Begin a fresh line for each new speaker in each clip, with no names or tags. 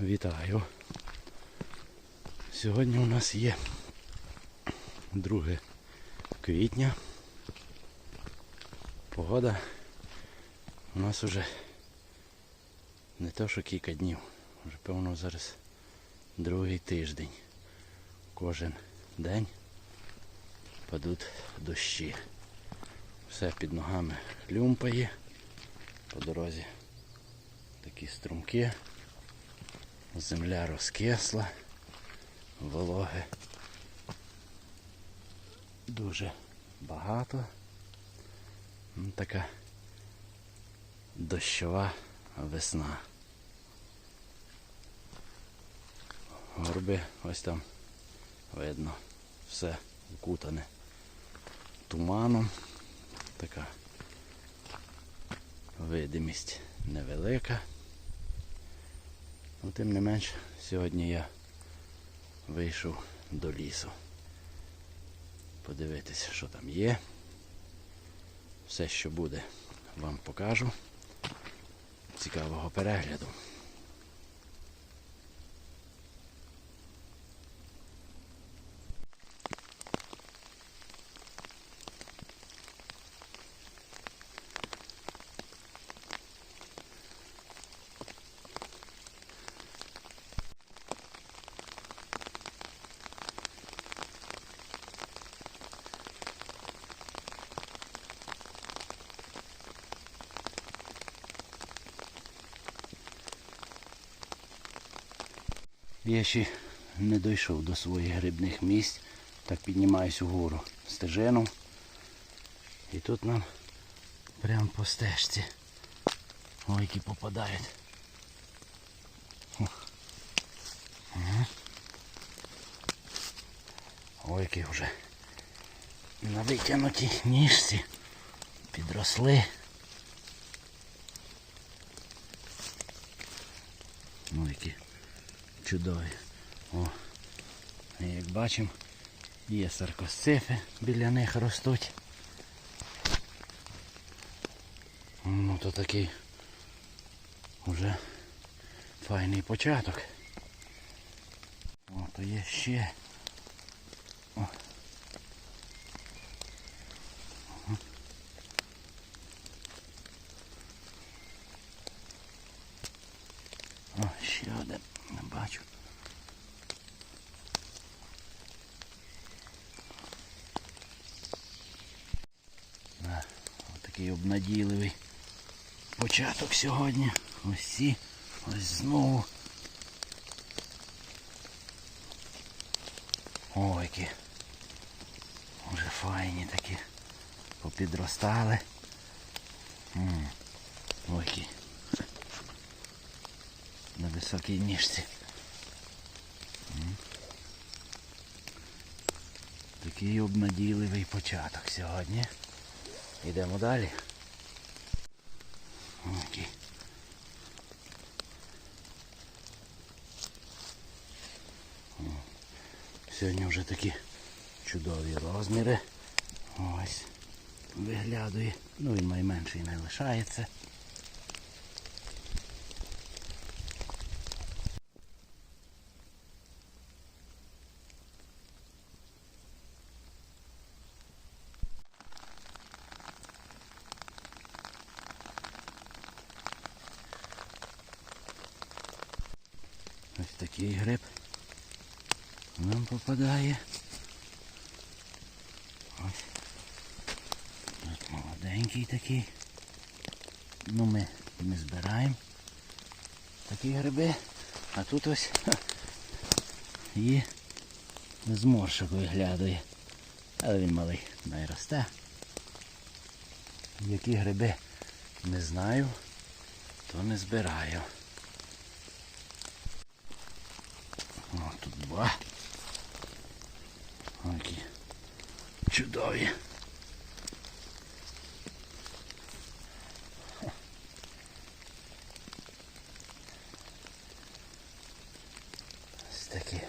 Вітаю. Сьогодні у нас є 2 квітня. Погода у нас уже не то що кілька днів, вже певно зараз другий тиждень. Кожен день падуть дощі. Все під ногами люмпає. По дорозі такі струмки. Земля розкисла, вологи дуже багато. Ну, Така дощова весна. Горби ось там видно, все вкутане туманом. Така видимість невелика. Ну, тим не менш, сьогодні я вийшов до лісу. Подивитися, що там є. Все, що буде, вам покажу. Цікавого перегляду. Я ще не дійшов до своїх грибних місць, так піднімаюсь угору стежину. І тут нам прямо по стежці ойки попадають. Ух. Ага. Ойки вже на витягнутій ніжці підросли. Ну які чудові. О, як бачимо, є саркосцифи біля них ростуть. Ну то такий уже файний початок. О, то є ще. О. О, ще один. Не бачу. Да, такий обнадійливий початок сьогодні. Ось ці, ось знову. Ой, які вже файні такі попідростали. М, Ой, які на високій ніжці. Такий обнадійливий початок сьогодні. Йдемо далі. Окей. Сьогодні вже такі чудові розміри. Ось. Виглядує. Ну він найменший не лишається. Ось такий гриб нам попадає. Ось. От молоденький такий. Ну ми не збираємо такі гриби. А тут ось ха, є зморшок виглядає. Але він малий не росте. Які гриби не знаю, то не збираю. О, тут два. О, які чудові. Ось такі.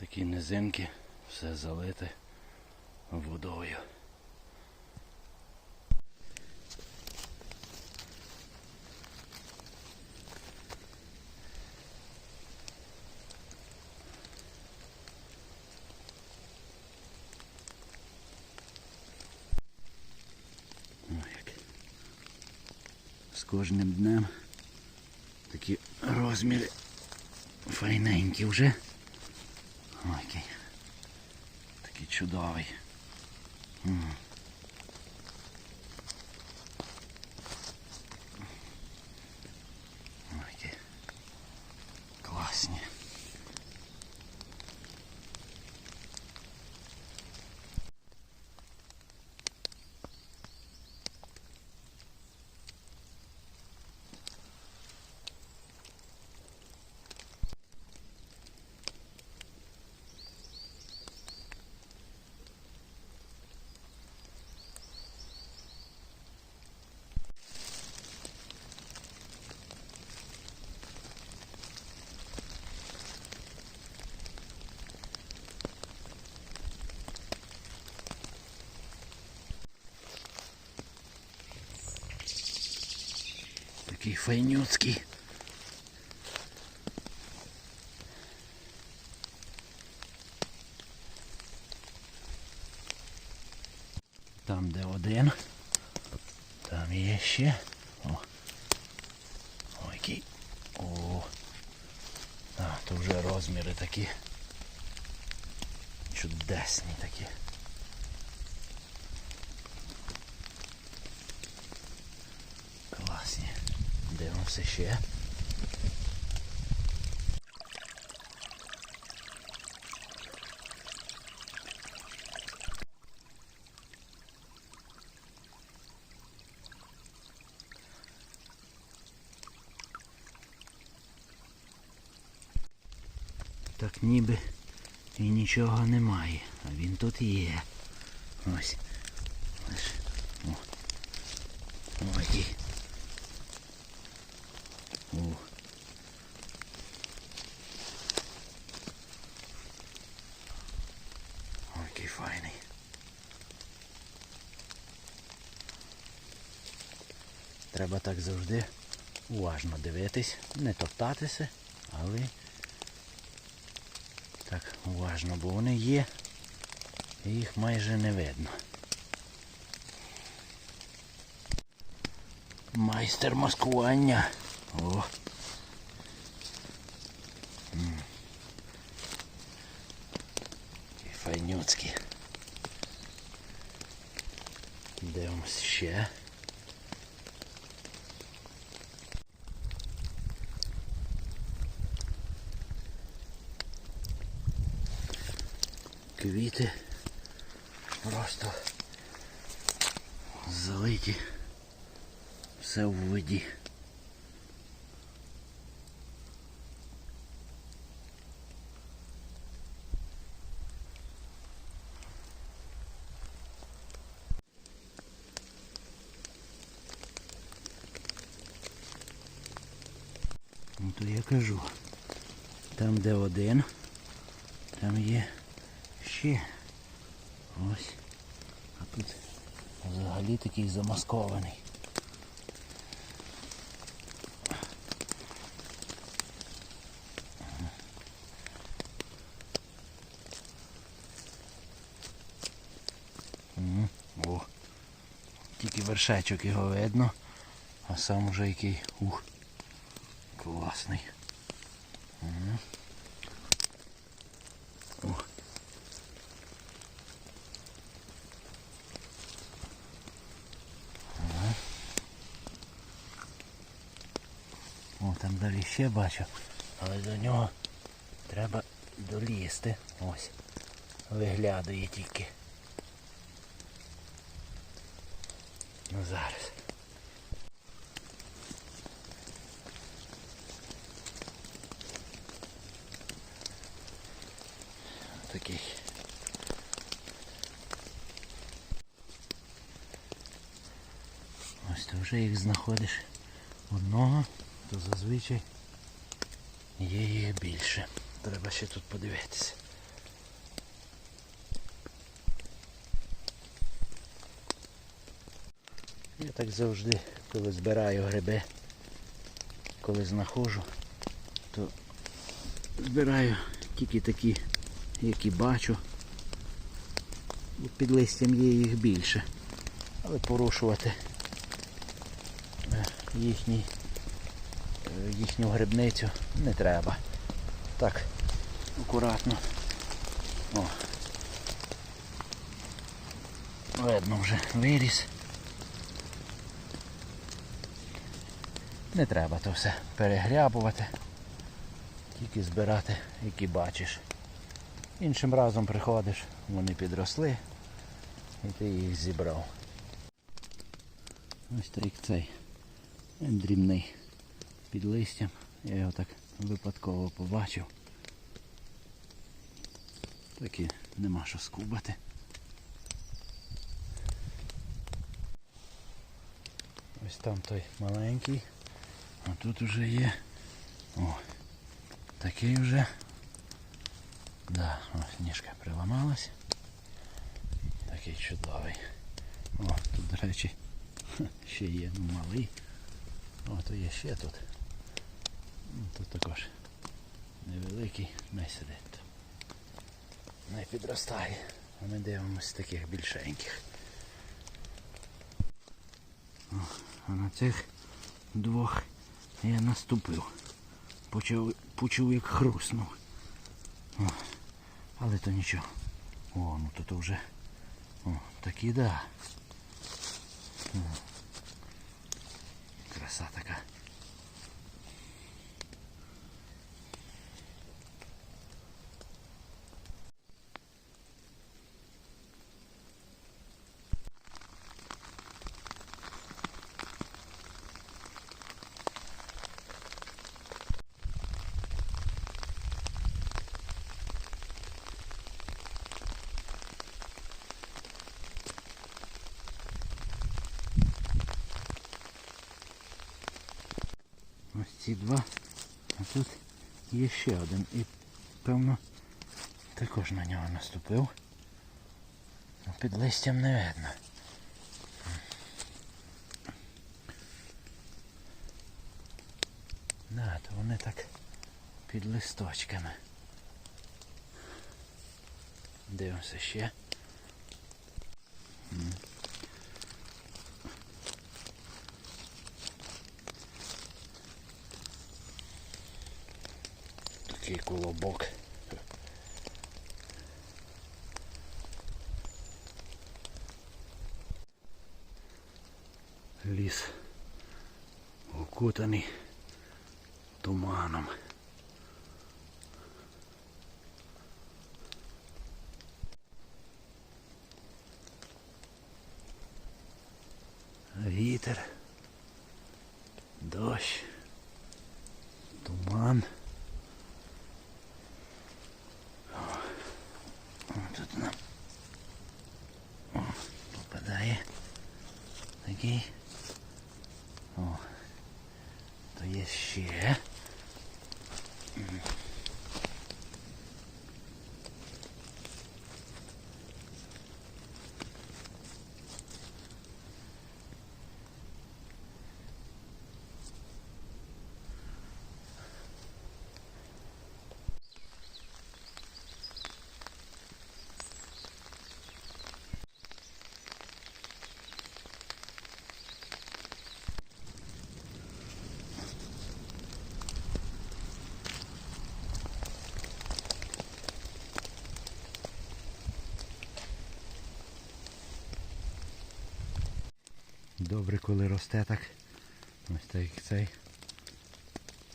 Такі низинки, все залите водою. З кожним днем такі розміри файненькі вже. Ой, який. Такий чудовий. М. Ой, які класні. Такий файнюцький. Там де один. Там є ще. О. Ой, який. О. А, то вже розміри такі. Чудесні такі. Дивимося ще. Так ніби і нічого немає, а він тут є. Ось. Ось. О. Ой. який. О. Ой, який файний. Треба так завжди уважно дивитись, не топтатися, але так уважно, бо вони є і їх майже не видно. Майстер маскування. О. Такі Файнюцькі. Дивимось ще. Квіти просто залиті все в воді. Ну то я кажу, там де один, там є ще ось. А тут взагалі такий замаскований. Тільки вершечок його видно, а сам уже який ух. Класний. Мгм. Там далі ще бачу, але до нього треба долізти. Ось. Виглядає тільки. Ну зараз. Такий. Ось ти вже їх знаходиш одного, то зазвичай є їх більше. Треба ще тут подивитися. Я так завжди, коли збираю гриби, коли знаходжу, то збираю тільки такі, які бачу. Під листям є їх більше. Але порушувати е, їхній їхню грибницю не треба. Так, акуратно. О. Видно вже виріс. Не треба то все перегрябувати, тільки збирати, які бачиш. Іншим разом приходиш, вони підросли і ти їх зібрав. Ось так цей дрібний під листям. Я його так випадково побачив. Так і нема що скубати. Ось там той маленький. А тут уже є. О, такий вже. Да, ось ніжка приламалась. Такий чудовий. О, тут, до речі, ще є малий. О, то є ще тут. Тут також невеликий, не. Не підростає. А ми дивимося таких більшеньких. А на цих двох я наступив. Почав, почув як хруснув. О, але то нічого. О, ну то, то вже. О, такі да. О, краса така. Ось ці два. А тут є ще один. І певно також на нього наступив. Ну, Під листям не видно. Да, то вони так під листочками. Дивимося ще. Такий колобок. Ліс окутаний туманом. Вітер, дощ, туман. Тут она о, попадає такий. О, то є ще. Добре, коли росте так. Ось так як цей.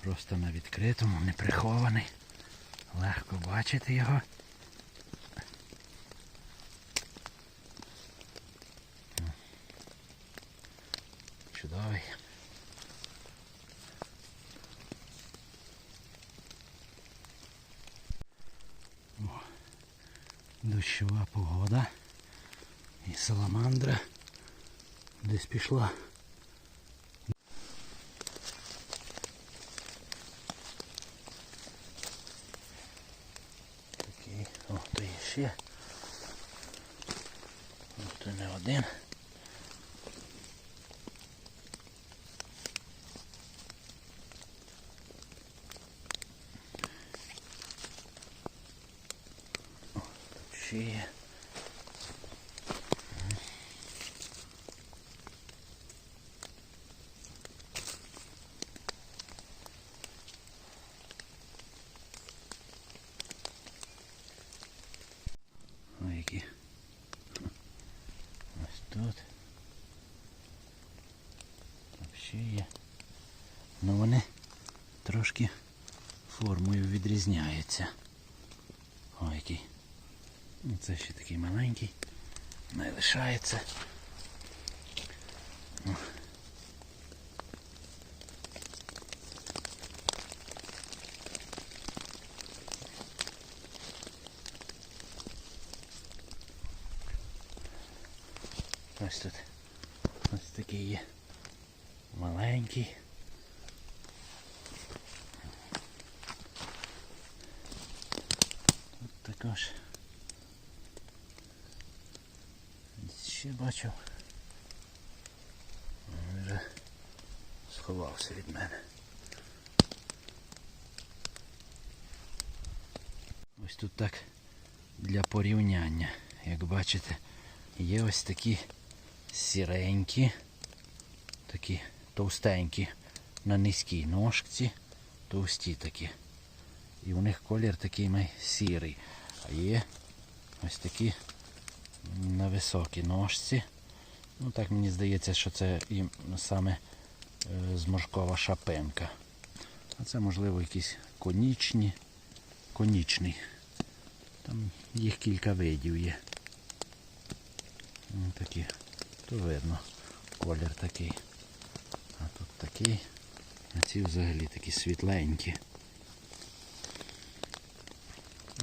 Просто на відкритому, не прихований. Легко бачити його. Чудовий. О, Дощова погода. І саламандра десь пішла. Такий, о, то є ще. О, то не один. О. трошки формою відрізняються. Ой, який. Ну, це ще такий маленький. Не лишається. Ось тут ось такий є маленький. Тут ще бачу. Він вже сховався від мене. Ось тут так для порівняння, як бачите, є ось такі сіренькі, такі товстенькі на низькій ножці, товсті такі. І у них колір такий май сірий. А є ось такі на високій ножці. Ну так мені здається, що це і саме е, зморшкова шапенка. А це можливо якісь конічні, конічний. Там їх кілька видів є. Ну, такі. То видно. Колір такий. А тут такий. А ці взагалі такі світленькі.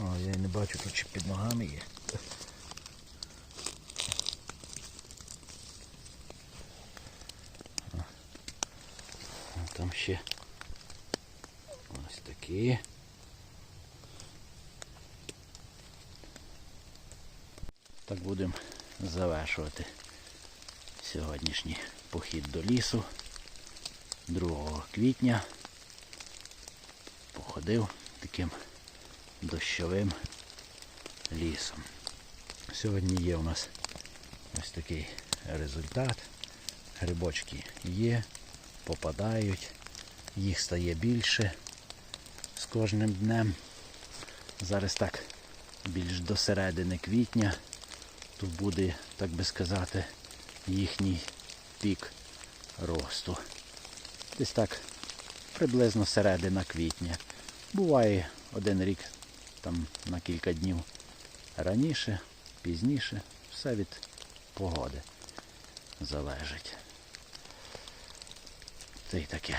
О, я й не бачу тут чи під ногами є. А там ще ось такі. Так будемо завершувати сьогоднішній похід до лісу 2 квітня. Походив таким дощовим лісом. Сьогодні є у нас ось такий результат. Грибочки є, попадають, їх стає більше з кожним днем. Зараз так більш до середини квітня то буде, так би сказати, їхній пік росту. Десь так приблизно середина квітня. Буває один рік там на кілька днів раніше, пізніше, все від погоди залежить. Це й таке.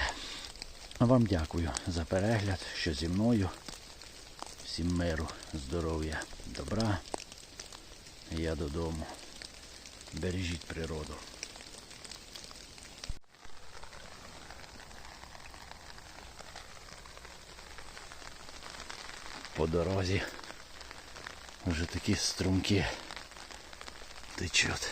Вам дякую за перегляд, що зі мною. Всім миру, здоров'я, добра. Я додому. Бережіть природу. По дорозі вже такі струмки течуть.